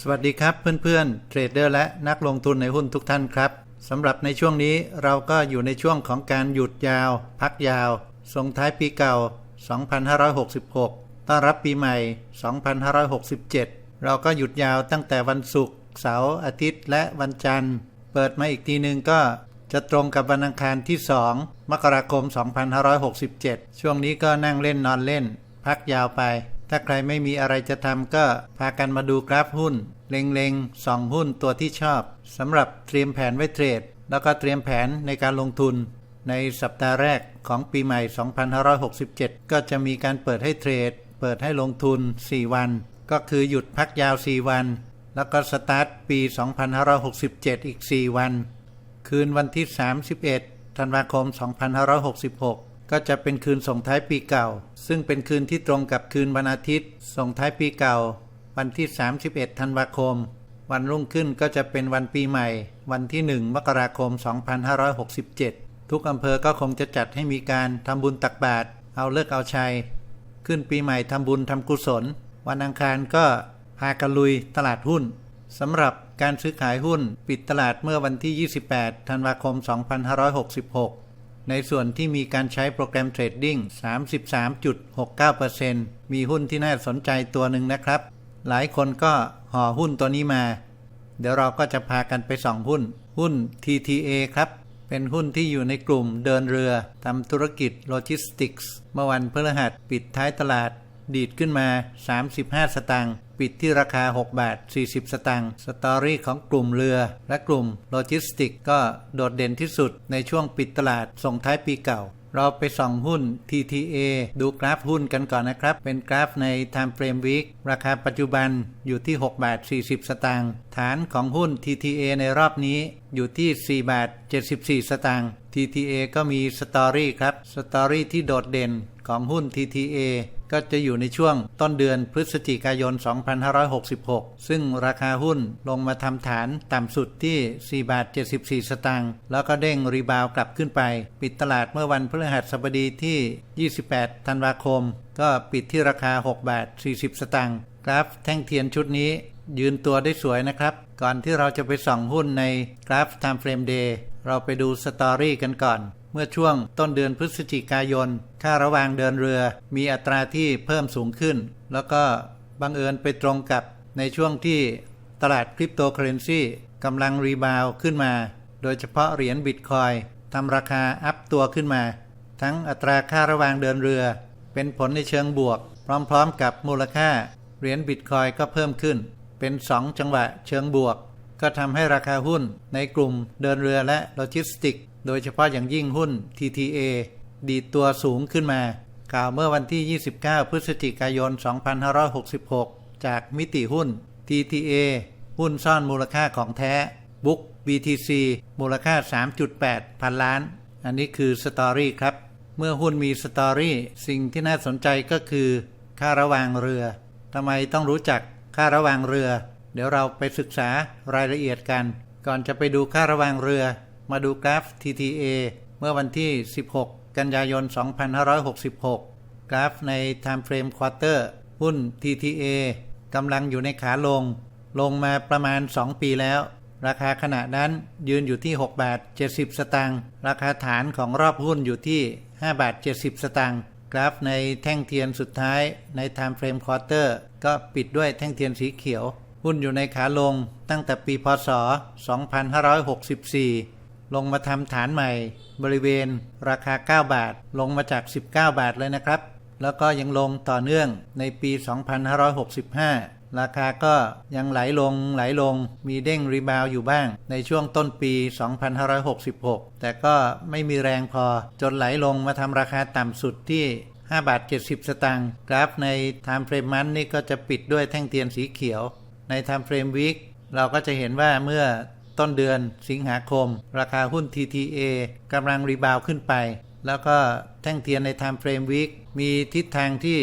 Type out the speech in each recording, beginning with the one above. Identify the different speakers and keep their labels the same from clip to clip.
Speaker 1: สวัสดีครับเพื่อนๆเทรดเดอร์และนักลงทุนในหุ้นทุกท่านครับสำหรับในช่วงนี้เราก็อยู่ในช่วงของการหยุดยาว พักยาว ส่งท้ายปีเก่า 2566 ต้อนรับปีใหม่ 2567 เราก็หยุดยาวตั้งแต่วันศุกร์เสาร์อาทิตย์และวันจันทร์ เปิดมาอีกทีหนึ่งก็จะตรงกับวันอังคารที่ 2 มกราคม 2567 ช่วงนี้ก็นั่งเล่นนอนเล่น พักยาวไป ถ้าใครไม่มีอะไรจะทำก็พากันมาดูกราฟหุ้น เล็งๆสองหุ้นตัวที่ชอบสำหรับเตรียมแผนไว้เทรด แล้วก็เตรียมแผนในการลงทุน ในสัปดาห์แรกของปีใหม่ 2567 ก็จะมีการเปิดให้เทรด เปิดให้ลงทุน 4 วัน ก็คือหยุดพักยาว 4 วัน แล้วก็สตาร์ทปี 2567 อีก 4 วัน คืนวันที่ 31 ธันวาคม 2566 ก็จะเป็นคืนส่งท้ายปีเก่า ซึ่งเป็นคืนที่ตรงกับคืนวันอาทิตย์ ส่งท้ายปีเก่า วันที่ 31 ธันวาคม วันรุ่งขึ้นก็จะเป็นวันปีใหม่ วันที่ 1 มกราคม 2567 ทุกอำเภอก็คงจะจัดให้มีการทำบุญตักบาตรเอาเลิกเอาชัย ขึ้นปีใหม่ทำบุญทำกุศล วันอังคารก็พากันลุยตลาดหุ้นสำหรับการซื้อขายหุ้นปิดตลาดเมื่อวันที่ 28 ธันวาคม 2566 ในส่วนที่มีการใช้โปรแกรมเทรดดิ้ง 33.69%มีหุ้นที่น่าสนใจตัวหนึ่งนะครับ หลายคนก็ห่อหุ้นตัวนี้มา เดี๋ยวเราก็จะพากันไปส่องหุ้น หุ้น TTA ครับ เป็นหุ้นที่อยู่ในกลุ่มเดินเรือทำธุรกิจโลจิสติกส์เมื่อวันพฤหัสปิดท้ายตลาด ดีดขึ้นมา 35 สตางค์ปิดที่ราคา 6 บาท 40 สตางค์สตอรี่ของกลุ่มเรือ และกลุ่มโลจิสติกก็โดดเด่นที่สุดในช่วงปิดตลาดส่งท้ายปีเก่า เราไปส่องหุ้น TTA ดูกราฟหุ้นกันก่อนนะครับ เป็นกราฟใน Time Frame Week ราคาปัจจุบันอยู่ที่ 6 บาท 40 สตางค์ฐานของหุ้น TTA ในรอบนี้อยู่ที่ 4 บาท 74 สตางค์ TTA ก็มีสตอรี่ครับ สตอรี่ที่โดดเด่นของหุ้น TTA ก็จะอยู่ในช่วงต้นเดือนพฤศจิกายน 2566 ซึ่งราคาหุ้นลงมาทำฐานต่ำสุดที่ 4 บาท 74 สตางค์ แล้วก็เด้งรีบาวกลับขึ้นไป ปิดตลาดเมื่อวันพฤหัสบดีที่ 28 ธันวาคม ก็ปิดที่ราคา 6 บาท 40 สตางค์ กราฟแท่งเทียนชุดนี้ยืนตัวได้สวยนะครับ ก่อนที่เราจะไปส่องหุ้นในกราฟ Time Frame Day เราไปดูสตอรี่กันก่อน เมื่อช่วงต้นเดือนพฤศจิกายน ค่าระวางเดินเรือมีอัตราที่เพิ่มสูงขึ้น แล้วก็บังเอิญไปตรงกับในช่วงที่ตลาดคริปโตเคอเรนซีกำลังรีบาวขึ้นมา โดยเฉพาะเหรียญบิตคอยทำราคาอัพตัวขึ้นมา ทั้งอัตราค่าระวางเดินเรือ เป็นผลในเชิงบวก พร้อมๆ กับมูลค่าเหรียญบิตคอยก็เพิ่มขึ้น เป็น 2 จังหวะเชิงบวก ก็ทำให้ราคาหุ้นในกลุ่มเดินเรือและโลจิสติก โดยเฉพาะอย่างยิ่งหุ้น TTA ดีตัวสูงขึ้นมา กล่าวเมื่อวันที่ 29 พฤศจิกายน 2566 จากมิติหุ้น TTA หุ้นซ่อนมูลค่าของแท้ บุ๊ก BTC มูลค่า 3.8 พันล้าน อันนี้คือสตอรี่ครับ เมื่อหุ้นมีสตอรี่ สิ่งที่น่าสนใจก็คือ ค่าระวางเรือทำไมต้องรู้จักค่าระวางเรือ เดี๋ยวเราไปศึกษารายละเอียดกัน ก่อนจะไปดูค่าระวางเรือ มาดูกราฟ TTA เมื่อวันที่ 16 กันยายน 2566 กราฟใน Time Frame Quarter หุ้น TTA กำลังอยู่ในขาลง ลงมาประมาณ 2 ปีแล้ว ราคาขณะนั้นยืนอยู่ที่ 6 บาท 70 สตางค์ ราคาฐานของรอบหุ้นอยู่ที่ 5 บาท 70 สตางค์ กราฟในแท่งเทียนสุดท้ายใน Time Frame Quarter ก็ปิดด้วยแท่งเทียนสีเขียว หุ้นอยู่ในขาลงตั้งแต่ปีพศ 2564 ลงมาทำฐานใหม่ บริเวณราคา 9 บาท ลงมาจาก 19 บาทเลยนะครับ แล้วก็ยังลงต่อเนื่องในปี 2565 ราคาก็ยังไหลลงไหลลง มีเด้งรีบาวอยู่บ้าง ในช่วงต้นปี 2566 แต่ก็ไม่มีแรงพอจนไหลลงมาทำราคาต่ำสุดที่5บาท 70 สตางค์กราฟใน Time Frame มันนี่ก็จะปิดด้วยแท่งเทียนสีเขียว ใน Time Frame Week เราก็จะเห็นว่าเมื่อ ต้นเดือนสิงหาคม ราคาหุ้น TTA กำลังรีบาวขึ้นไป แล้วก็แท่งเทียนใน Time Frame Week มีทิศทางที่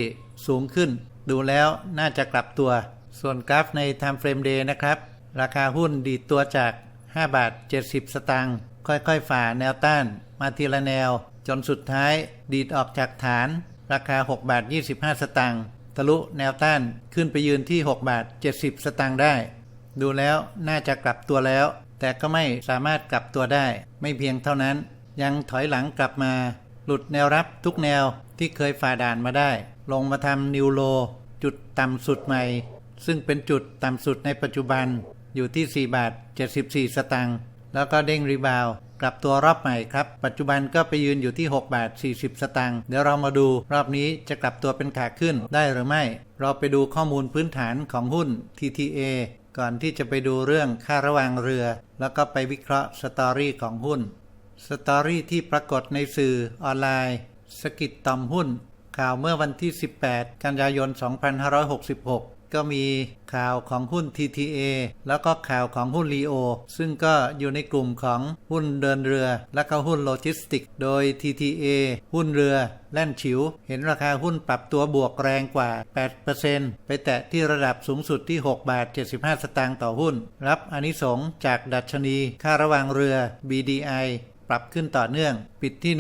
Speaker 1: สูงขึ้น ดูแล้วน่าจะกลับตัว ส่วนกราฟใน Time Frame Day นะครับ ราคาหุ้นดีตัวจาก 5 บาท 70 สตางค์ค่อยๆ ฝ่าแนวต้าน มาทีละแนว จนสุดท้ายดีดออกจากฐาน ราคา 6 บาท 25 สตางค์ทะลุแนวต้านขึ้นไปยืนที่ 6 บาท 70 สตางค์ได้ ดูแล้วน่าจะกลับตัวแล้ว แต่ก็ไม่สามารถกลับตัวได้ ไม่เพียงเท่านั้น ยังถอยหลังกลับมา หลุดแนวรับทุกแนวที่เคยฝ่าด่านมาได้ ลงมาทำนิวโล จุดต่ำสุดใหม่ ซึ่งเป็นจุดต่ำสุดในปัจจุบันอยู่ที่ 4 บาท 74 สตางค์แล้วก็เด้งรีบาว กลับตัวรอบใหม่ครับ ปัจจุบันก็ไปยืนอยู่ที่ 6 บาท 40 สตางค์เดี๋ยวเรามาดู รอบนี้จะกลับตัวเป็นขาขึ้นได้หรือไม่ เราไปดูข้อมูลพื้นฐานของหุ้น TTA ก่อนที่จะไปดูเรื่องค่าระวางเรือ แล้วก็ไปวิเคราะห์สตอรี่ของหุ้นสตอรี่ที่ปรากฏในสื่อออนไลน์สกิดต่อมหุ้น ข่าวเมื่อวันที่ 18 กันยายน 2566 ก็มีข่าวของหุ้น TTA แล้วก็ข่าวของหุ้นลีโอซึ่งก็อยู่ในกลุ่มของหุ้นเดินเรือ และก็หุ้นโลจิสติก โดย TTA หุ้นเรือแล่นฉิว เห็นราคาหุ้นปรับตัวบวกแรงกว่า 8%ไปแตะที่ระดับสูงสุดที่ 6 บาท 75 สตางค์ต่อหุ้น รับอนิสงจากดัชนี ค่าระวางเรือ BDI ปรับขึ้นต่อเนื่อง ปิดที่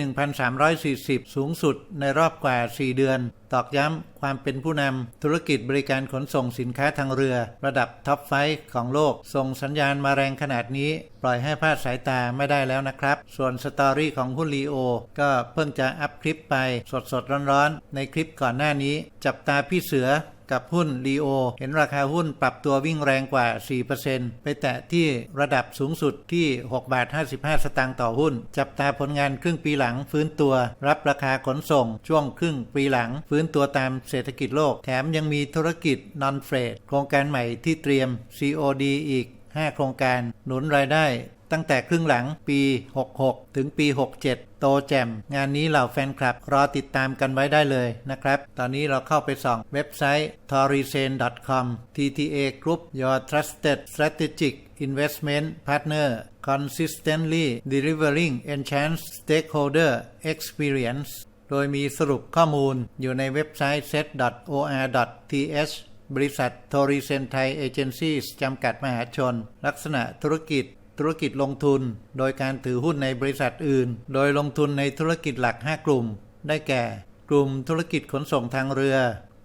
Speaker 1: 1,340 สูงสุดในรอบกว่า 4 เดือน ตอกย้ำความเป็นผู้นำธุรกิจบริการขนส่งสินค้าทางเรือ ระดับท็อปไฟของโลก ส่งสัญญาณมาแรงขนาดนี้ ปล่อยให้พลาดสายตาไม่ได้แล้วนะครับ ส่วนสตอรี่ของหุ้นลีโอ ก็เพิ่งจะอัพคลิปไปสดสดร้อนๆ ในคลิปก่อนหน้านี้ จับตาพี่เสือ กับหุ้นลีโอเห็นราคาหุ้นปรับตัววิ่งแรงกว่า 4%ไปแตะที่ระดับสูงสุดที่ 6 บาท 55 สตางค์ต่อหุ้น จับตาผลงานครึ่งปีหลังฟื้นตัว รับราคาขนส่ง ช่วงครึ่งปีหลัง ฟื้นตัวตามเศรษฐกิจโลก แถมยังมีธุรกิจนอนเฟรดโครงการใหม่ที่เตรียม COD อีก 5 โครงการหนุนรายได้ตั้งแต่ครึ่งหลังปี 66 ถึงปี 67 โตแจมงานนี้เหล่าแฟนคลับ รอติดตามกันไว้ได้เลยนะครับ ตอนนี้เราเข้าไปส่องเว็บไซต์ t o r i s e n com TTA Group Your Trusted Strategic Investment Partner Consistently Delivering Enhanced Stakeholder Experience โดยมีสรุปข้อมูลอยู่ในเว็บไซต์ set.or.th บริษัทโทริเซนไทยเอเจนซี่จำกัดมหาชน ลักษณะธุรกิจ ธุรกิจลงทุน โดยการถือหุ้นในบริษัทอื่น โดยลงทุนในธุรกิจหลัก 5 กลุ่ม ได้แก่ กลุ่มธุรกิจขนส่งทางเรือ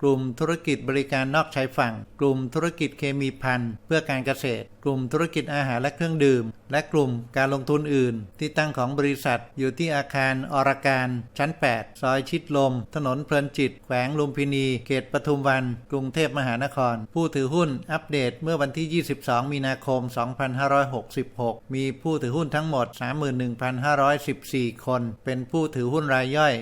Speaker 1: กลุ่มธุรกิจบริการนอกชายฝั่ง กลุ่มธุรกิจเคมีพันเพื่อการเกษตร กลุ่มธุรกิจอาหารและเครื่องดื่มและกลุ่มการลงทุนอื่น ที่ตั้งของบริษัทอยู่ที่อาคารอรการชั้น 8 ซอยชิดลม ถนนเพลินจิต แขวงลุมพินี เขตปทุมวัน กรุงเทพมหานคร ผู้ถือหุ้นอัปเดตเมื่อวันที่ 22 มีนาคม 2566 มีผู้ถือหุ้นทั้งหมด 31,514 คน เป็นผู้ถือหุ้นรายย่อย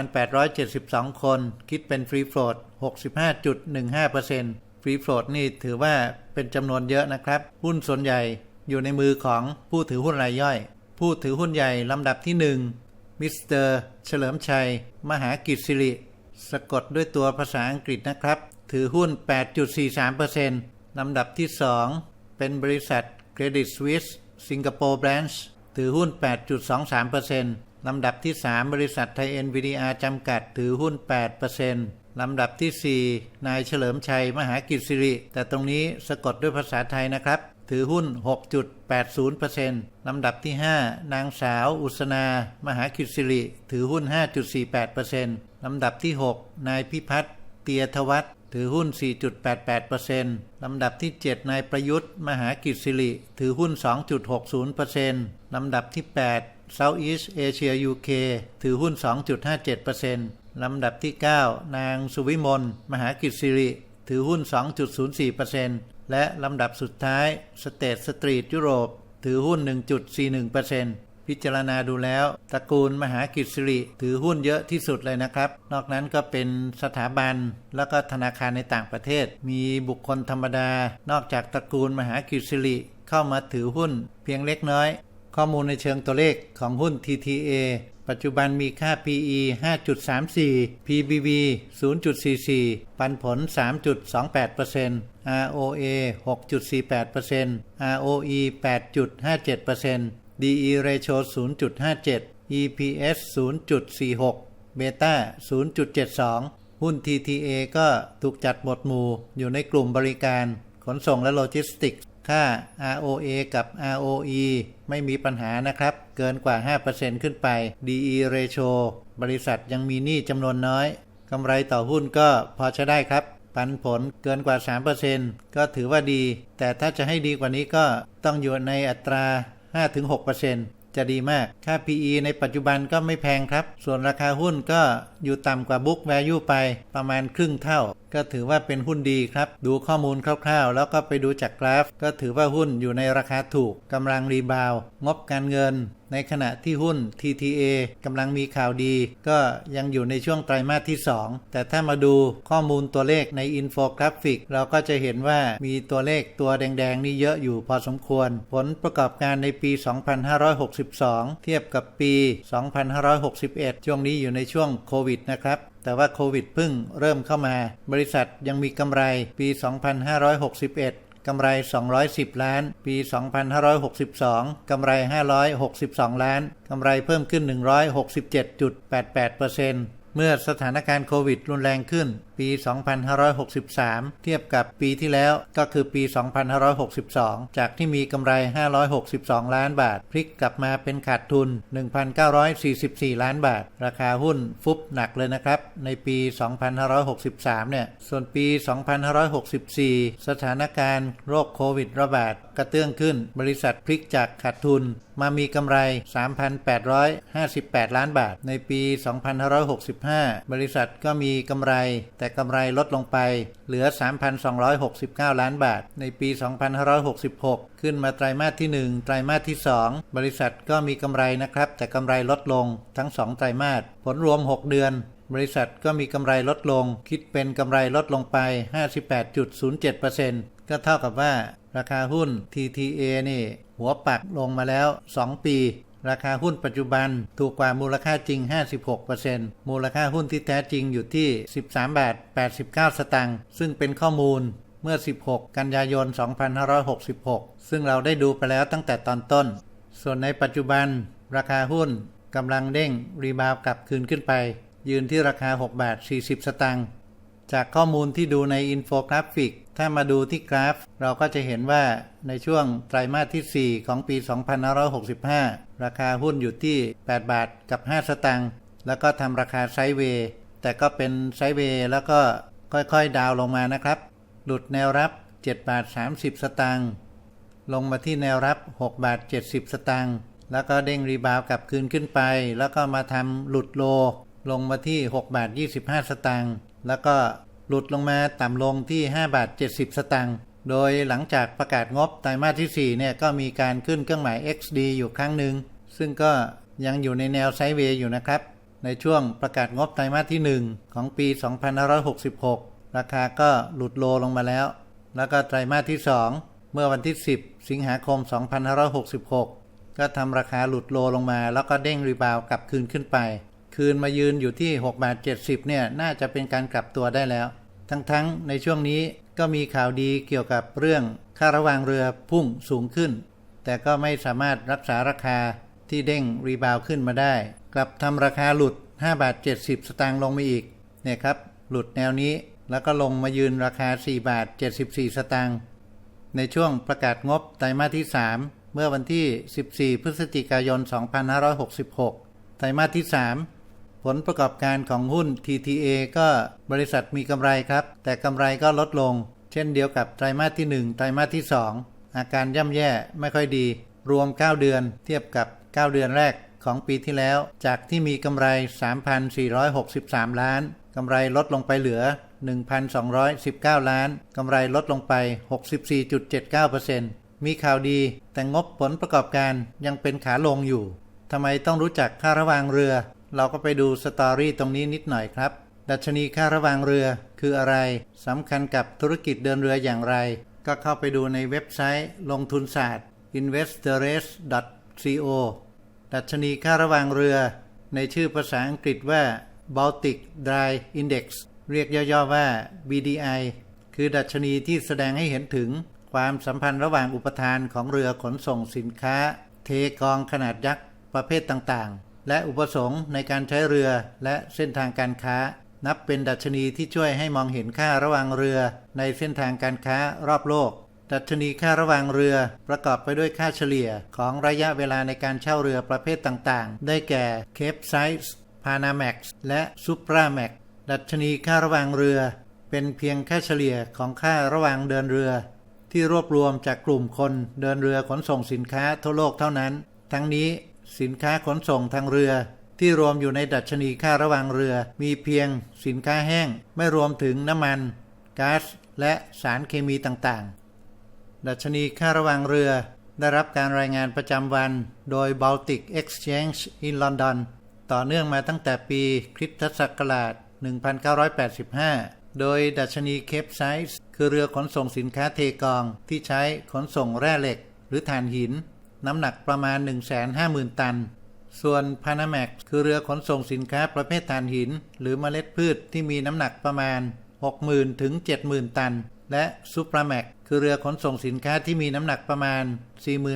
Speaker 1: 29,872 คน คิดเป็นฟรีโฟลด65.15%ฟรีโฟลดนี่ถือว่าเป็นจำนวนเยอะนะครับ หุ้นส่วนใหญ่ อยู่ในมือของผู้ถือหุ้นรายย่อย ผู้ถือหุ้นใหญ่ลำดับที่1มิสเตอร์เฉลิมชัย มหากิจสิริ สะกดด้วยตัวภาษาอังกฤษนะครับ ถือหุ้น 8.43%ลำดับที่ 2 เป็นบริษัทเครดิตสวิสสิงคโปร์แบรนช์ถือหุ้น 8.23%ลำดับที่ 3 บริษัทไทยเอ็นวีดีอาร์จำกัดถือหุ้น 8%ลำดับที่ 4 นายเฉลิมชัย มหากิจสิริ แต่ตรงนี้สะกดด้วยภาษาไทยนะครับ ถือหุ้น 6.80%ลำดับที่ 5 นางสาว อุสนา มหากิจสิริ ถือหุ้น 5.48%ลำดับที่ 6 นายพิพัฒน์เตียทวัฒน์ถือหุ้น 4.88%ลำดับที่ 7 นายประยุทธ์ มหากิจสิริ ถือหุ้น 2.60%ลำดับที่ 8 Southeast Asia UK ถือหุ้น 2.57%ลำดับที่ 9 นางสุวิมล มหากิจสิริ ถือหุ้น 2.04% และลำดับสุดท้ายสเตทสตรีทยุโรป ถือหุ้น 1.41%พิจารณาดูแล้วตระกูลมหากิจสิริถือหุ้นเยอะที่สุดเลยนะครับ นอกนั้นก็เป็นสถาบัน แล้วก็ธนาคารในต่างประเทศ มีบุคคลธรรมดา นอกจากตระกูลมหากิจสิริเข้ามาถือหุ้น เพียงเล็กน้อย ข้อมูลในเชิงตัวเลขของหุ้น TTA ปัจจุบันมีค่า PE 5.34 PBV 0.44 ปันผล 3.28% ROA 6.48% ROE 8.57% DE ratio 0.57 EPS 0.46 Beta 0.72 หุ้น TTA ก็ถูกจัดหมวดหมู่อยู่ในกลุ่มบริการ ขนส่งและโลจิสติกส์ ค่า ROA กับ ROE ไม่มีปัญหานะครับ เกินกว่า 5%ขึ้นไป DE ratio บริษัทยังมีหนี้จำนวนน้อย กำไรต่อหุ้นก็พอใช้ได้ครับ ปันผลเกินกว่า 3%ก็ถือว่าดี แต่ถ้าจะให้ดีกว่านี้ก็ต้องอยู่ในอัตรา 5-6% จะดีมาก ค่า PE ในปัจจุบันก็ไม่แพงครับ ส่วนราคาหุ้นก็อยู่ต่ำกว่า Book Value ไปประมาณครึ่งเท่า ก็ถือว่าเป็นหุ้นดีครับ ดูข้อมูลคร่าวๆ แล้วก็ไปดูจากกราฟ ก็ถือว่าหุ้นอยู่ในราคาถูกกำลังรีบาว งบการเงิน ในขณะที่หุ้น TTA กำลังมีข่าวดี ก็ยังอยู่ในช่วงไตรมาสที่ 2 แต่ถ้ามาดูข้อมูลตัวเลขในอินโฟกราฟิก เราก็จะเห็นว่ามีตัวเลขตัวแดงๆ นี่เยอะอยู่พอสมควร ผลประกอบการในปี 2562 เทียบกับปี 2561 ช่วงนี้อยู่ในช่วงโควิดนะครับแต่ว่าโควิดเพิ่งเริ่มเข้ามา บริษัทยังมีกำไรปี 2561 กำไร 210 ล้าน ปี 2562 กำไร 562 ล้าน กำไรเพิ่มขึ้น 167.88%เมื่อสถานการณ์โควิดรุนแรงขึ้นปี 2563 เทียบกับปีที่แล้วก็คือปี 2562 จากที่มีกำไร 562 ล้านบาท พลิกกลับมาเป็นขาดทุน 1,944 ล้านบาท ราคาหุ้นฟุบหนักเลยนะครับ ในปี 2563 เนี่ย ส่วนปี 2564 สถานการณ์โรคโควิดระบาดกระเตื้องขึ้น บริษัทพลิกจากขาดทุนมามีกำไร 3,858 ล้านบาท ในปี 2565 บริษัทก็มีกำไรแต่กำไรลดลงไปเหลือ 3,269 ล้านบาท ในปี 2566 ขึ้นมาไตรมาสที่ 1 ไตรมาสที่ 2 บริษัทก็มีกำไรนะครับ แต่กำไรลดลงทั้ง 2 ไตรมาส ผลรวม 6 เดือนบริษัทก็มีกำไรลดลง คิดเป็นกำไรลดลงไป 58.07%ก็เท่ากับว่า ราคาหุ้น TTA นี่ หัวปักลงมาแล้ว 2 ปี ราคาหุ้นปัจจุบันถูกกว่ามูลค่าจริง 56%มูลค่าหุ้นที่แท้จริงอยู่ที่ 13บาท89 สตางค์ซึ่งเป็นข้อมูลเมื่อ 16 กันยายน 2566 ซึ่งเราได้ดูไปแล้วตั้งแต่ตอนต้น ส่วนในปัจจุบัน ราคาหุ้นกำลังเด้งรีบาวกลับคืนขึ้นไป ยืนที่ราคา 6 บาท 40 สตางค์จากข้อมูลที่ดูในอินโฟกราฟิก ถ้ามาดูที่กราฟ เราก็จะเห็นว่าในช่วงไตรมาสที่ 4 ของปี 2565 ราคาหุ้นอยู่ที่ 8 บาทกับ 5 สตางค์แล้วก็ทำราคาไซด์เวย์แต่ก็เป็นไซด์เวย์แล้วก็ค่อยๆ ดาวลงมานะครับ หลุดแนวรับ 7 บาท 30 สตางค์ลงมาที่แนวรับ 6 บาท 70 สตางค์แล้วก็เด้งรีบาวกลับคืนขึ้นไป แล้วก็มาทำหลุดโล ลงมาที่ 6 บาท 25 สตางค์แล้วก็หลุดลงมาต่ำลงที่ 5 บาท 70 สตางค์โดยหลังจากประกาศงบไตรมาสที่ 4 เนี่ยก็มีการขึ้นเครื่องหมาย XD อยู่ครั้งหนึ่ง ซึ่งก็ยังอยู่ในแนวไซด์เวย์อยู่นะครับ ในช่วงประกาศงบไตรมาสที่ 1 ของปี 2566 ราคาก็หลุดโลลงมาแล้ว แล้วก็ไตรมาสที่ 2 เมื่อวันที่ 10 สิงหาคม 2566 ก็ทำราคาหลุดโลลงมา แล้วก็เด้งรีบาวกลับคืนขึ้นไป คืนมายืนอยู่ที่6บาท70 เนี่ยน่าจะเป็นการกลับตัวได้แล้ว ทั้งๆ ในช่วงนี้ก็มีข่าวดีเกี่ยวกับเรื่องค่าระวางเรือพุ่งสูงขึ้น แต่ก็ไม่สามารถรักษาราคา ที่เด้งรีบาวขึ้นมาได้ กลับทำราคาหลุด 5 บาท 70 สตางค์ลงมาอีกเนี่ยครับหลุดแนวนี้แล้วก็ลงมายืนราคา 4 บาท 74 สตางค์ในช่วงประกาศงบไตรมาสที่ 3 เมื่อวันที่ 14 พฤศจิกายน 2566 ไตรมาสที่ 3 ผลประกอบการของหุ้น TTA ก็บริษัทมีกำไรครับ แต่กำไรก็ลดลง เช่นเดียวกับไตรมาสที่ 1 ไตรมาสที่ 2 อาการย่ำแย่ไม่ค่อยดี รวม 9 เดือน เทียบกับ 9 เดือนแรกของปีที่แล้ว จากที่มีกำไร 3,463 ล้าน กำไรลดลงไปเหลือ 1,219 ล้าน กำไรลดลงไป 64.79%มีข่าวดีแต่งบผลประกอบการยังเป็นขาลงอยู่ทำไมต้องรู้จักค่าระวางเรือ เราก็ไปดูสตอรี่ตรงนี้นิดหน่อยครับ ดัชนีค่าระวางเรือคืออะไรสำคัญกับธุรกิจเดินเรืออย่างไร ก็เข้าไปดูในเว็บไซต์ลงทุนศาสตร์ investors C.O. ดัชนีค่าระวางเรือ ในชื่อภาษาอังกฤษว่า Baltic Dry Index เรียกย่อๆว่า BDI คือดัชนีที่แสดงให้เห็นถึงความสัมพันธ์ระหว่างอุปทานของเรือขนส่งสินค้า เทกองขนาดยักษ์ประเภทต่างๆ และอุปสงค์ในการใช้เรือและเส้นทางการค้า นับเป็นดัชนีที่ช่วยให้มองเห็นค่าระหว่างเรือในเส้นทางการค้ารอบโลก ดัชนีค่าระหว่างเรือประกอบไปด้วยค่าเฉลี่ยของระยะเวลาในการเช่าเรือประเภทต่างๆ ได้แก่ Cape Size Panamax และ Supramax ดัชนีค่าระหว่างเรือ เป็นเพียงค่าเฉลี่ยของค่าระหว่างเดินเรือ ที่รวบรวมจากกลุ่มคนเดินเรือขนส่งสินค้าทั่วโลกเท่านั้น ทั้งนี้สินค้าขนส่งทางเรือ ที่รวมอยู่ในดัชนีค่าระหว่างเรือ มีเพียงสินค้าแห้ง ไม่รวมถึงน้ำมันก๊าซและสารเคมีต่างๆ ดัชนีค่าระว่างเรือ ได้รับการรายงานประจำวัน โดย Baltic Exchange in London ต่อเนื่องมาตั้งแต่ปีคริสตศักราช 1985 โดยดัชนีเคปไซส์คือเรือขนส่งสินค้าเทกองที่ใช้ขนส่งแร่เหล็ก หรือถ่านหิน น้ำหนักประมาณ 150,000 ตัน ส่วนพานาแมกคือเรือขนส่งสินค้าประเภทถ่านหิน หรือเมล็ดพืชที่มีน้ำหนักประมาณ 60,000 ถึง 70,000 ตัน และซูปราแมก คือเรือขนส่งสินค้าที่มีน้ำหนักประมาณ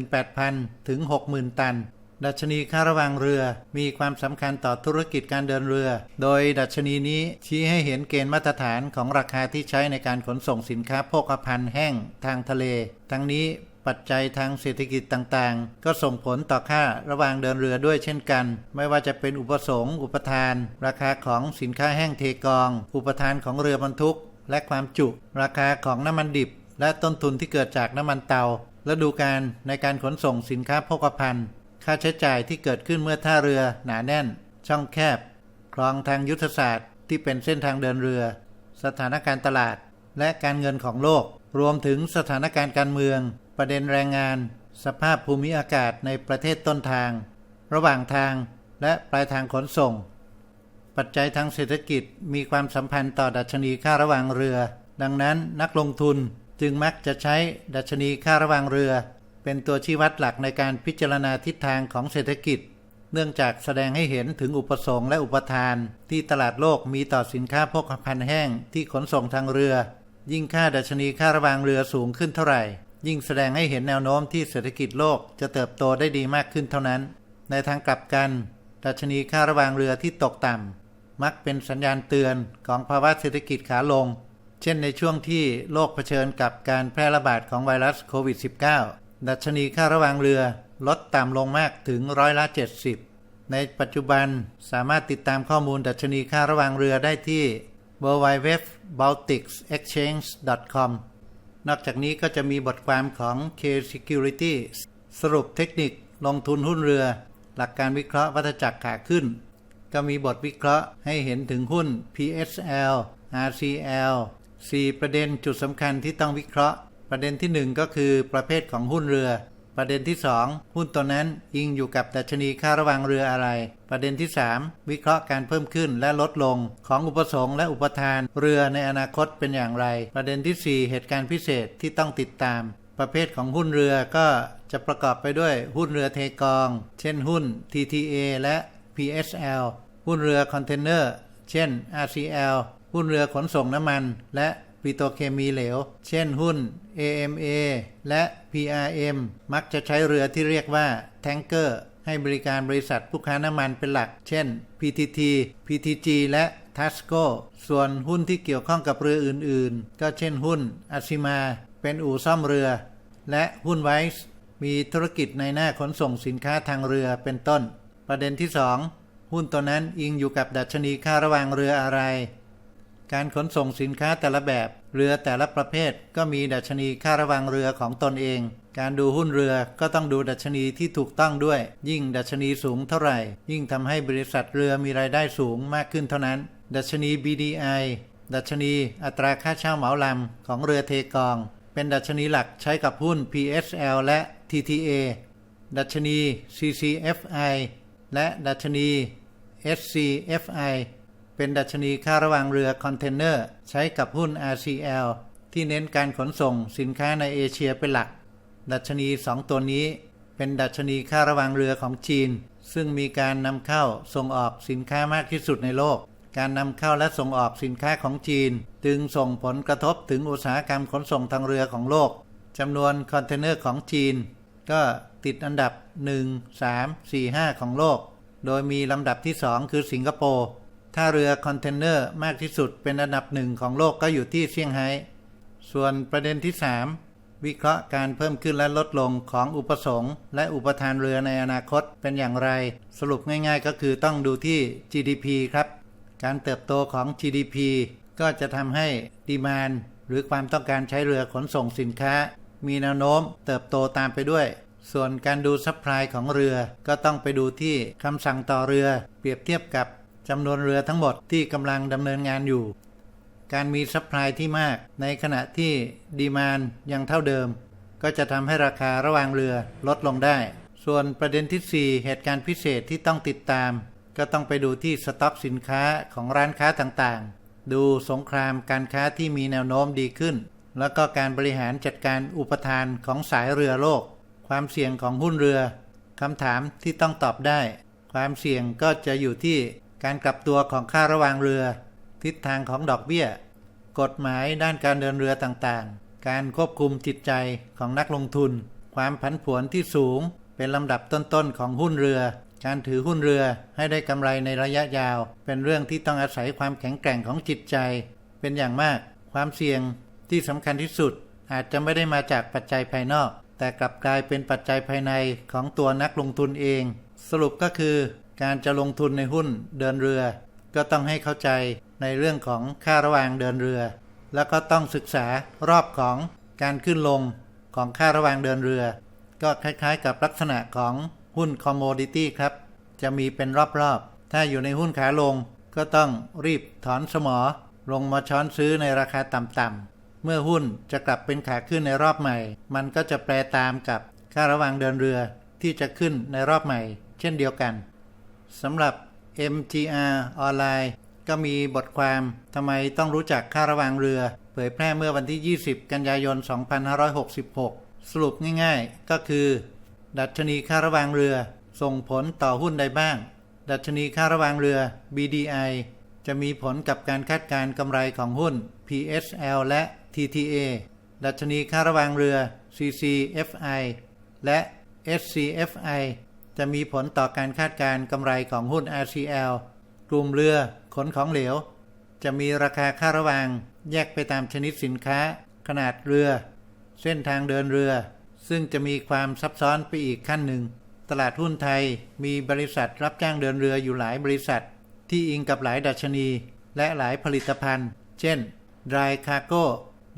Speaker 1: 48,000 ถึง 60,000 ตัน ดัชนีค่าระวางเรือมีความสำคัญต่อธุรกิจการเดินเรือ โดยดัชนีนี้ชี้ให้เห็นเกณฑ์มาตรฐานของราคาที่ใช้ในการขนส่งสินค้าโภคภัณฑ์แห้งทางทะเล ทั้งนี้ปัจจัยทางเศรษฐกิจต่างๆ ก็ส่งผลต่อค่าระวางเดินเรือด้วยเช่นกัน ไม่ว่าจะเป็นอุปสงค์ อุปทาน ราคาของสินค้าแห้งเทกอง อุปทานของเรือบรรทุก และความจุ ราคาของน้ำมันดิบ และต้นทุนที่เกิดจากน้ำมันเตาและดูการในการขนส่งสินค้าโภคภัณฑ์ ค่าใช้จ่ายที่เกิดขึ้นเมื่อท่าเรือหนาแน่น ช่องแคบ คลองทางยุทธศาสตร์ที่เป็นเส้นทางเดินเรือ สถานการณ์ตลาด และการเงินของโลก รวมถึงสถานการณ์การเมือง ประเด็นแรงงาน สภาพภูมิอากาศในประเทศต้นทาง ระหว่างทางและปลายทางขนส่ง ปัจจัยทางเศรษฐกิจมีความสัมพันธ์ต่อดัชนีค่าระหว่างเรือ ดังนั้นนักลงทุน จึงมักจะใช้ดัชนีค่าระวางเรือ เป็นตัวชี้วัดหลักในการพิจารณาทิศทางของเศรษฐกิจ เนื่องจากแสดงให้เห็นถึงอุปสงค์และอุปทาน ที่ตลาดโลกมีต่อสินค้าโภคภัณฑ์แห้งที่ขนส่งทางเรือ ยิ่งค่าดัชนีค่าระวางเรือสูงขึ้นเท่าไหร่ ยิ่งแสดงให้เห็นแนวโน้มที่เศรษฐกิจโลกจะเติบโตได้ดีมากขึ้นเท่านั้น ในทางกลับกัน ดัชนีค่าระวางเรือที่ตกต่ำมักเป็นสัญญาณเตือนของภาวะเศรษฐกิจขาลง ช่นในช่วงที่โลกเผชิญกับการแพร่ระบาดของไวรัสโควิด -19 ดัชนีค่าระหว่างเรือลดต่ำลงมากถึงร้อยละ 70 ในปัจจุบันสามารถติดตามข้อมูลดัชนีค่าระหว่างเรือได้ที่ www.balticsexchange.com นอกจากนี้ก็จะมีบทความของ K Security สรุปเทคนิคลงทุนหุ้นเรือ หลักการวิเคราะห์วัฏจักรขาขึ้น ก็มีบทวิเคราะห์ให้เห็นถึงหุ้น PSL RCL 4 ประเด็นจุดสำคัญที่ต้องวิเคราะห์ ประเด็นที่ 1 ก็คือประเภทของหุ้นเรือ ประเด็นที่ 2 หุ้นตัวนั้นอิงอยู่กับดัชนีค่าระวางเรืออะไร ประเด็นที่ 3 วิเคราะห์การเพิ่มขึ้นและลดลง ของอุปสงค์และอุปทานเรือในอนาคตเป็นอย่างไร ประเด็นที่ 4 เหตุการณ์พิเศษที่ต้องติดตาม ประเภทของหุ้นเรือก็จะประกอบไปด้วยหุ้นเรือเทกอง เช่นหุ้น TTA และ PSL หุ้นเรือคอนเทนเนอร์ เช่น RCL หุ้นเรือขนส่งน้ำมัน และปิโตรเคมีเหลว เช่นหุ้น AMA และ PRM มักจะใช้เรือที่เรียกว่าแทงเกอร์ให้บริการบริษัทผู้ค้าน้ำมันเป็นหลัก เช่น PTT PTG และ Tasco ส่วนหุ้นที่เกี่ยวข้องกับเรืออื่นๆ ก็เช่นหุ้นอาซิมา เป็นอู่ซ่อมเรือ และหุ้นไวส์มีธุรกิจในหน้าขนส่งสินค้าทางเรือเป็นต้น ประเด็นที่ 2 หุ้นตัวนั้นอิงอยู่กับดัชนีค่าระวางเรืออะไร การขนส่งสินค้าแต่ละแบบ เรือแต่ละประเภท ก็มีดัชนีค่าระวางเรือของตนเอง การดูหุ้นเรือก็ต้องดูดัชนีที่ถูกต้องด้วย ยิ่งดัชนีสูงเท่าไหร่ ยิ่งทำให้บริษัทเรือมีรายได้สูงมากขึ้นเท่านั้น ดัชนี BDI ดัชนีอัตราค่าเช่าเหมาลำของเรือเทกอง เป็นดัชนีหลักใช้กับหุ้น PSL และ TTA ดัชนี CCFI และดัชนี SCFI เป็นดัชนีค่าระหว่างเรือคอนเทนเนอร์ ใช้กับหุ้น RCL ที่เน้นการขนส่งสินค้าในเอเชียเป็นหลัก ดัชนี 2 ตัวนี้ เป็นดัชนีค่าระหว่างเรือของจีน ซึ่งมีการนำเข้าส่งออกสินค้ามากที่สุดในโลก การนำเข้าและส่งออกสินค้าของจีน จึงส่งผลกระทบถึงอุตสาหกรรมขนส่งทางเรือของโลกจำนวนคอนเทนเนอร์ของจีน ก็ติดอันดับ 1 3 4 5 ของโลก โดยมีลำดับที่ 2 คือสิงคโปร์ ท่าเรือคอนเทนเนอร์มากที่สุดเป็นอันดับหนึ่งของโลกก็อยู่ที่เซี่ยงไฮ้ส่วนประเด็นที่ 3 วิเคราะห์การเพิ่มขึ้นและลดลงของอุปสงค์และอุปทานเรือในอนาคตเป็นอย่างไร สรุปง่ายๆ ก็คือต้องดูที่ GDP ครับ การเติบโตของ GDP ก็จะทำให้ดีมานหรือความต้องการใช้เรือขนส่งสินค้า มีแนวโน้มเติบโตตามไปด้วย ส่วนการดูซัพพลายของเรือก็ต้องไปดูที่คำสั่งต่อเรือ เปรียบเทียบกับ จำนวนเรือทั้งหมดที่กำลังดำเนินงานอยู่ การมีซัพพลายที่มากในขณะที่ดีมานยังเท่าเดิม ก็จะทำให้ราคาระหว่างเรือลดลงได้ ส่วนประเด็นที่ 4 เหตุการณ์พิเศษที่ต้องติดตาม ก็ต้องไปดูที่สต็อกสินค้าของร้านค้าต่างๆ ดูสงครามการค้าที่มีแนวโน้มดีขึ้น แล้วก็การบริหารจัดการอุปทานของสายเรือโลก ความเสี่ยงของหุ้นเรือคำถามที่ต้องตอบได้ ความเสี่ยงก็จะอยู่ที่ การกลับตัวของค่าระวางเรือ ทิศทางของดอกเบี้ย กฎหมายด้านการเดินเรือต่างๆ การควบคุมจิตใจของนักลงทุน ความผันผวนที่สูง เป็นลำดับต้นๆของหุ้นเรือ การถือหุ้นเรือให้ได้กำไรในระยะยาว เป็นเรื่องที่ต้องอาศัยความแข็งแกร่งของจิตใจ เป็นอย่างมาก ความเสี่ยงที่สำคัญที่สุด อาจจะไม่ได้มาจากปัจจัยภายนอก แต่กลับกลายเป็นปัจจัยภายในของตัวนักลงทุนเอง สรุปก็คือ การจะลงทุนในหุ้นเดินเรือ ก็ต้องให้เข้าใจในเรื่องของค่าระหว่างเดินเรือ แล้วก็ต้องศึกษารอบของการขึ้นลงของค่าระหว่างเดินเรือ ก็คล้ายๆ กับลักษณะของหุ้นคอมโมดิตี้ครับ จะมีเป็นรอบๆ ถ้าอยู่ในหุ้นขาลงก็ต้องรีบถอนสมอ ลงมาช้อนซื้อในราคาต่ำๆ เมื่อหุ้นจะกลับเป็นขาขึ้นในรอบใหม่ มันก็จะแปรตามกับค่าระวางเดินเรือที่จะขึ้นในรอบใหม่ เช่นเดียวกัน สำหรับ MGR ออนไลน์ก็มีบทความทำไมต้องรู้จักค่าระวางเรือ เผยแพร่เมื่อวันที่ 20 กันยายน 2566 สรุปง่ายๆ ก็คือ ดัชนีค่าระวางเรือ ส่งผลต่อหุ้นใดบ้าง ดัชนีค่าระวางเรือ BDI จะมีผลกับการคาดการกำไรของหุ้น PSL และ TTA ดัชนีค่าระวางเรือ CCFI และ SCFI จะมีผลต่อการคาดการกำไรของหุ้น RCL กลุ่มเรือ ขนของเหลว จะมีราคาค่าระวาง แยกไปตามชนิดสินค้า ขนาดเรือ เส้นทางเดินเรือ ซึ่งจะมีความซับซ้อนไปอีกขั้นหนึ่ง ตลาดหุ้นไทยมีบริษัทรับจ้างเดินเรืออยู่หลายบริษัท ที่อิงกับหลายดัชนี และหลายผลิตภัณฑ์ เช่น Dry Cargo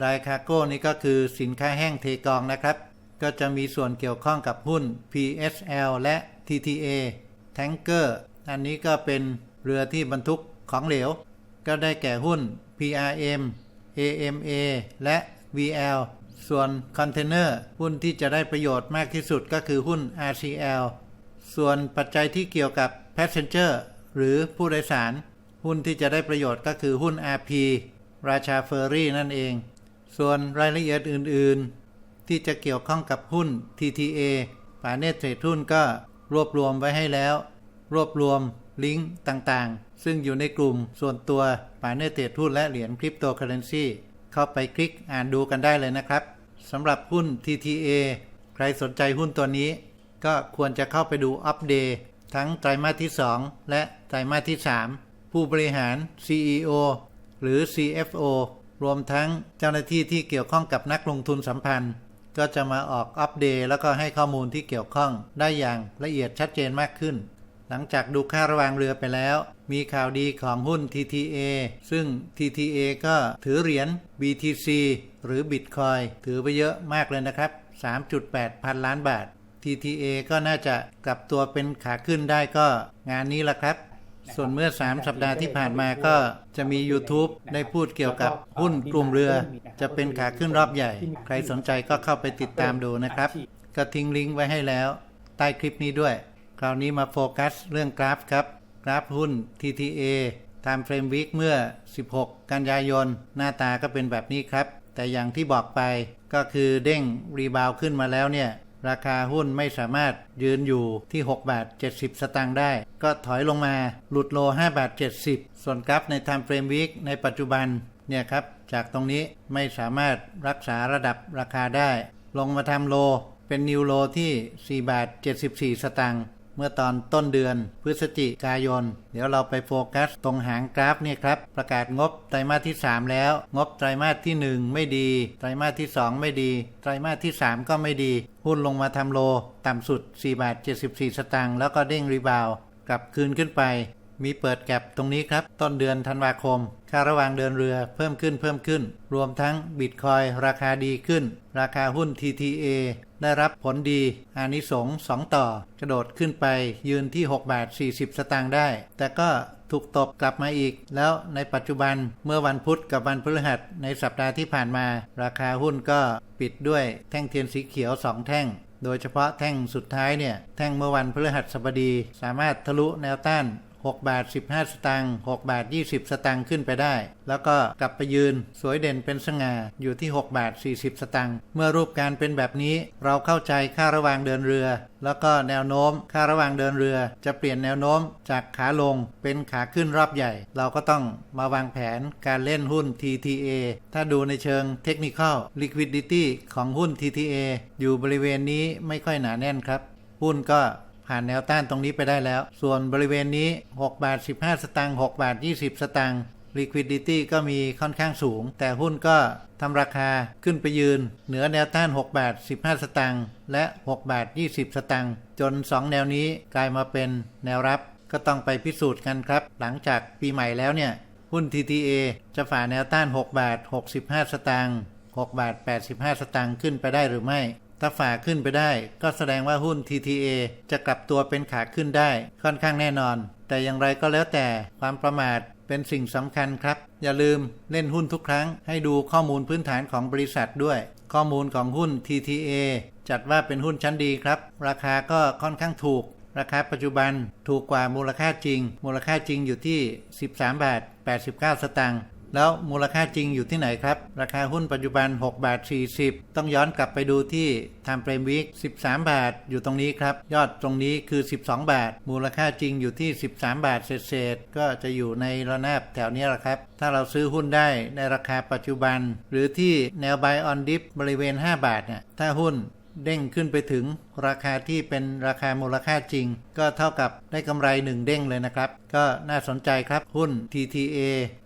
Speaker 1: Dry Cargo นี่ก็คือสินค้าแห้งเทกองนะครับ ก็จะมีส่วนเกี่ยวข้องกับหุ้น PSL และ TTA Tanker อันนี้ก็เป็นเรือที่บรรทุกของเหลว ก็ได้แก่หุ้น PRM AMA และ VL ส่วนคอนเทนเนอร์หุ้นที่จะได้ประโยชน์มากที่สุดก็คือหุ้น RCL ส่วนปัจจัยที่เกี่ยวกับ Passenger หรือผู้โดยสาร หุ้นที่จะได้ประโยชน์ก็คือหุ้น RP ราชาเฟอร์รี่นั่นเอง ส่วนรายละเอียดอื่น ที่จะเกี่ยวข้องกับหุ้น TTA ป่าเนตเทรดหุ้นก็รวบรวมไว้ให้แล้ว รวบรวมลิงก์ต่างๆ ซึ่งอยู่ในกลุ่มส่วนตัวป่าเนตเทรดหุ้นและเหรียญคริปโตเคอเรนซีเข้าไปคลิกอ่านดูกันได้เลยนะครับสำหรับหุ้น TTA ใครสนใจหุ้นตัวนี้ ก็ควรจะเข้าไปดูอัปเดตทั้งไตรมาสที่ 2 และไตรมาสที่ 3 ผู้บริหาร CEO หรือ CFO รวมทั้งเจ้าหน้าที่ที่เกี่ยวข้องกับนักลงทุนสัมพันธ์ ก็จะมาออกอัปเดตแล้วก็ให้ข้อมูลที่เกี่ยวข้องได้อย่างละเอียดชัดเจนมากขึ้น หลังจากดูค่าระวางเรือไปแล้ว มีข่าวดีของหุ้น TTA ซึ่ง TTA ก็ถือเหรียญ BTC หรือ Bitcoin ถือไปเยอะมากเลยนะครับ 3.8 พันล้านบาท TTA ก็น่าจะกลับตัวเป็นขาขึ้นได้ก็งานนี้ละครับ ส่วนเมื่อ 3 สัปดาห์ที่ผ่านมาก็จะมี YouTube ได้พูดเกี่ยวกับหุ้นกลุ่มเรือ จะเป็นขาขึ้นรอบใหญ่ ใครสนใจก็เข้าไปติดตามดูนะครับ ก็ทิ้งลิงก์ไว้ให้แล้ว ใต้คลิปนี้ด้วย คราวนี้มาโฟกัสเรื่องกราฟครับ กราฟหุ้น TTA Time Frame Week เมื่อ 16 กันยายน หน้าตาก็เป็นแบบนี้ครับ แต่อย่างที่บอกไปก็คือเด้งรีบาวขึ้นมาแล้วเนี่ย ราคาหุ้นไม่สามารถยืนอยู่ที่ 6 บาท 70 สตางค์ได้ ก็ถอยลงมาหลุดโล 5 บาท 70 ส่วนกราฟใน Time Frame Week ในปัจจุบันเนี่ยครับ จากตรงนี้ไม่สามารถรักษาระดับราคาได้ ลงมาทำโลเป็นนิวโลที่ 4 บาท 74 สตางค์ เมื่อตอนต้นเดือนพฤศจิกายน เดี๋ยวเราไปโฟกัสตรงหางกราฟเนี่ยครับ ประกาศงบไตรมาสที่ 3 แล้ว งบไตรมาสที่ 1 ไม่ดี ไตรมาสที่ 2 ไม่ดี ไตรมาสที่ 3 ก็ไม่ดี หุ้นลงมาทำโล ต่ำสุด4บาท74 สตางค์แล้วก็เด้งรีบาวกลับคืนขึ้นไป มีเปิดแก็บตรงนี้ครับ ต้นเดือนธันวาคม ค่าระหว่างเดินเรือเพิ่มขึ้นเพิ่มขึ้น รวมทั้งบิตคอยราคาดีขึ้น ราคาหุ้น TTA ได้รับผลดีอานิสงส์2ต่อ กระโดดขึ้นไปยืนที่6บาท40 สตางค์ได้ แต่ก็ถูกตบกลับมาอีก แล้วในปัจจุบันเมื่อวันพุธกับวันพฤหัสในสัปดาห์ที่ผ่านมา ราคาหุ้นก็ปิดด้วยแท่งเทียนสีเขียว 2 แท่งโดยเฉพาะแท่งสุดท้ายเนี่ย แท่งเมื่อวันพฤหัสบดี สามารถทะลุแนวต้าน 6 บาท 15 สตางค์6บาท 20 สตางค์ขึ้นไปได้ แล้วก็กลับไปยืนสวยเด่นเป็นสง่าอยู่ที่ 6 บาท 40 สตางค์เมื่อรูปการเป็นแบบนี้เราเข้าใจค่าระหว่างเดินเรือ แล้วก็แนวโน้มค่าระหว่างเดินเรือ จะเปลี่ยนแนวโน้มจากขาลงเป็นขาขึ้นรอบใหญ่ เราก็ต้องมาวางแผนการเล่นหุ้น TTA ถ้าดูในเชิงเทคนิค liquidity ของหุ้น TTA อยู่บริเวณนี้ไม่ค่อยหนาแน่นครับ หุ้นก็ ผ่านแนวต้านตรงนี้ไปได้แล้ว ส่วนบริเวณนี้ 6 บาท 15 สตางค์6บาท 20 สตางค์ liquidity ก็มีค่อนข้างสูง แต่หุ้นก็ทำราคาขึ้นไปยืน เหนือแนวต้าน 6 บาท 15 สตางค์และ 6 บาท 20 สตางค์จน 2 แนวนี้กลายมาเป็นแนวรับก็ต้องไปพิสูจน์กันครับ หลังจากปีใหม่แล้วเนี่ย หุ้น TTA จะฝ่าแนวต้าน 6 บาท 65 สตางค์6บาท 85 สตางค์ขึ้นไปได้หรือไม่ ถ้าฝ่าขึ้นไปได้ ก็แสดงว่าหุ้น TTA จะกลับตัวเป็นขาขึ้นได้ค่อนข้างแน่นอน แต่อย่างไรก็แล้วแต่ความประมาทเป็นสิ่งสำคัญครับ อย่าลืมเล่นหุ้นทุกครั้ง ให้ดูข้อมูลพื้นฐานของบริษัทด้วย ข้อมูลของหุ้น TTA จัดว่าเป็นหุ้นชั้นดีครับ ราคาก็ค่อนข้างถูก ราคาปัจจุบันถูกกว่ามูลค่าจริง มูลค่าจริงอยู่ที่ 13 บาท 89 สตางค์ แล้วมูลค่าจริงอยู่ที่ไหนครับ ราคาหุ้นปัจจุบัน 6 บาท 40 ต้องย้อนกลับไปดูที่ Time Frame Week 13 บาทอยู่ตรงนี้ครับ ยอดตรงนี้คือ 12 บาท มูลค่าจริงอยู่ที่ 13 บาทเศษก็จะอยู่ในระนาบแถวนี้แหละครับ ถ้าเราซื้อหุ้นได้ในราคาปัจจุบัน หรือที่แนว Buy on Dip บริเวณ 5 บาทเนี่ยถ้าหุ้น เด้งขึ้นไปถึงราคาที่เป็นราคามูลค่าจริง ก็เท่ากับได้กำไร 1 เด้งเลยนะครับ ก็น่าสนใจครับหุ้น TTA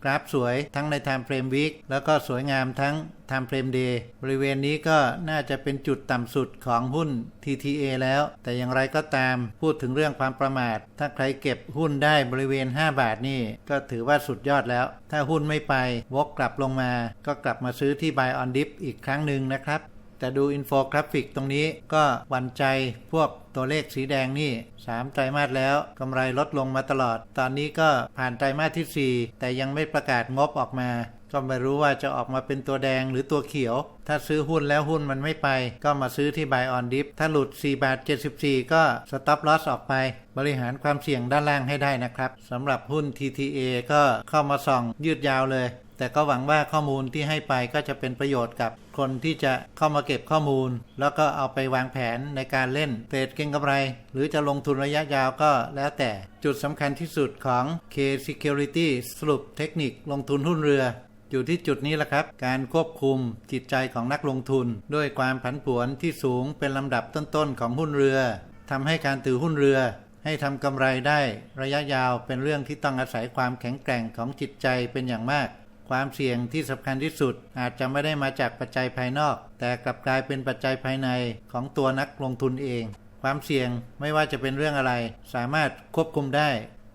Speaker 1: กราฟสวยทั้งใน Time Frame Week แล้วก็สวยงามทั้ง Time Frame Day บริเวณนี้ก็น่าจะเป็นจุดต่ำสุดของหุ้น TTA แล้ว แต่อย่างไรก็ตามพูดถึงเรื่องความประมาท ถ้าใครเก็บหุ้นได้บริเวณ 5 บาทนี่ก็ถือว่าสุดยอดแล้ว ถ้าหุ้นไม่ไปวกกลับลงมา ก็กลับมาซื้อที่ Buy on Dip อีกครั้งหนึ่งนะครับ แต่ดูอินโฟกราฟิกตรงนี้ก็หวั่นใจพวกตัวเลขสีแดงนี่ 3 ไตรมาสแล้วกำไรลดลงมาตลอด ตอนนี้ก็ผ่านไตรมาสที่ 4 แต่ยังไม่ประกาศงบออกมา ก็ไม่รู้ว่าจะออกมาเป็นตัวแดงหรือตัวเขียว ถ้าซื้อหุ้นแล้วหุ้นมันไม่ไป ก็มาซื้อที่ Buy on Dip ถ้าหลุด 4 บาท 74 ก็ Stop Loss ออกไป บริหารความเสี่ยงด้านล่างให้ได้นะครับสำหรับหุ้น TTA ก็เข้ามาส่องยืดยาวเลย แต่ก็หวังว่าข้อมูลที่ให้ไปก็จะเป็นประโยชน์กับคนที่จะเข้ามาเก็บข้อมูล แล้วก็เอาไปวางแผนในการเล่นเทรดเก็งกำไร หรือจะลงทุนระยะยาวก็แล้วแต่จุดสำคัญที่สุดของ K Security สรุปเทคนิคลงทุนหุ้นเรือ อยู่ที่จุดนี้แหละครับ การควบคุมจิตใจของนักลงทุน ด้วยความผันผวนที่สูงเป็นลำดับต้นๆของหุ้นเรือทำให้การถือหุ้นเรือให้ทำกำไรได้ระยะยาวเป็นเรื่องที่ต้องอาศัยความแข็งแกร่งของจิตใจเป็นอย่างมาก ความเสี่ยงที่สำคัญที่สุด อาจจะไม่ได้มาจากปัจจัยภายนอก แต่กลับกลายเป็นปัจจัยภายในของตัวนักลงทุนเอง ความเสี่ยงไม่ว่าจะเป็นเรื่องอะไร สามารถควบคุมได้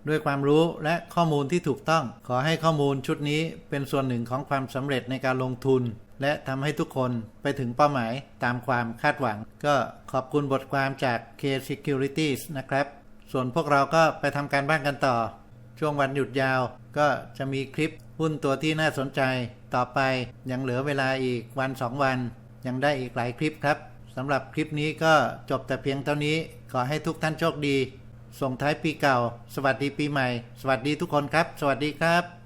Speaker 1: ด้วยความรู้และข้อมูลที่ถูกต้อง ขอให้ข้อมูลชุดนี้เป็นส่วนหนึ่งของความสำเร็จในการลงทุน และทำให้ทุกคนไปถึงเป้าหมายตามความคาดหวัง ก็ขอบคุณบทความจาก K Securities นะครับ ส่วนพวกเราก็ไปทำการบ้านกันต่อ ช่วงวันหยุดยาวก็จะมีคลิป หุ้นตัวที่น่าสนใจต่อไปยังเหลือเวลาอีกวัน2วัน ยังได้อีกหลายคลิปครับสำหรับคลิปนี้ก็จบแต่เพียงเท่านี้ขอให้ทุกท่านโชคดี ส่งท้ายปีเก่า สวัสดีปีใหม่ สวัสดีทุกคนครับ สวัสดีครับ